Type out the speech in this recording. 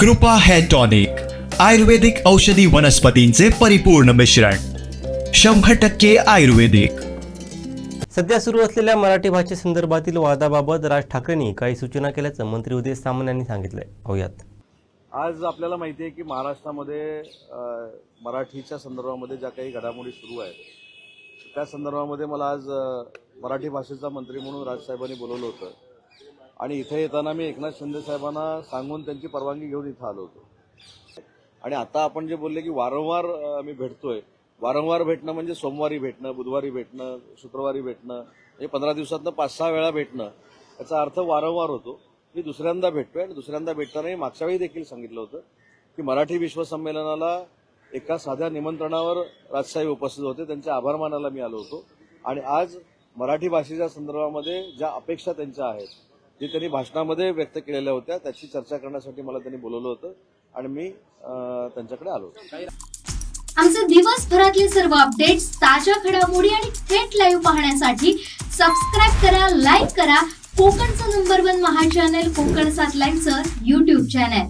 कृपा hair tonic आयुर्वेदिक औषधी वनस्पतींचे परिपूर्ण मिश्रण शंभर टक्के आयुर्वेदिक. सध्या सुरू असलेल्या मराठी भाषेसंदर्भातील वादाबाबत राज ठाकरेंनी काही सूचना केल्याचं मंत्री उदय सामंत यांनी सांगितलंय. पाहुयात. आज आपल्याला माहिती आहे की महाराष्ट्रामध्ये मराठीच्या संदर्भामध्ये ज्या काही घडामोडी सुरू आहेत त्या संदर्भामध्ये मला आज मराठी भाषेचा मंत्री म्हणून राजसाहेबांनी बोलवलं होतं. आणि इथे येताना मी एकनाथ शिंदे साहेबांना सांगून त्यांची परवानगी घेऊन इथं आलो होतो. आणि आता आपण जे बोलले की वारंवार मी भेटतोय. वारंवार भेटणं म्हणजे सोमवारी भेटणं बुधवारी भेटणं शुक्रवारी भेटणं म्हणजे पंधरा दिवसातनं पाच सहा वेळा भेटणं याचा अर्थ वारंवार होतो. मी दुसऱ्यांदा भेटतोय आणि दुसऱ्यांदा भेटताना मी मागच्या वेळी देखील सांगितलं होतं की मराठी विश्वसंमेलनाला एका साध्या निमंत्रणावर राजसाहेब उपस्थित होते. त्यांचे आभार मानायला मी आलो होतो. आणि आज मराठी भाषेच्या संदर्भामध्ये ज्या अपेक्षा त्यांच्या आहेत जे त्यांनी भाषणामध्ये व्यक्त केलेल्या होत्या त्याची चर्चा करण्यासाठी मला त्यांनी बोलवलं होतं आणि मी त्यांच्याकडे आलो होतो. आमचे दिवसभरातले सर्व अपडेट्स ताज्या घडामोडी आणि थेट लाईव्ह पाहण्यासाठी सबस्क्राईब करा लाईक करा. कोकणचं नंबर वन महा चॅनल कोकण सात लाईनचं युट्यूब चॅनल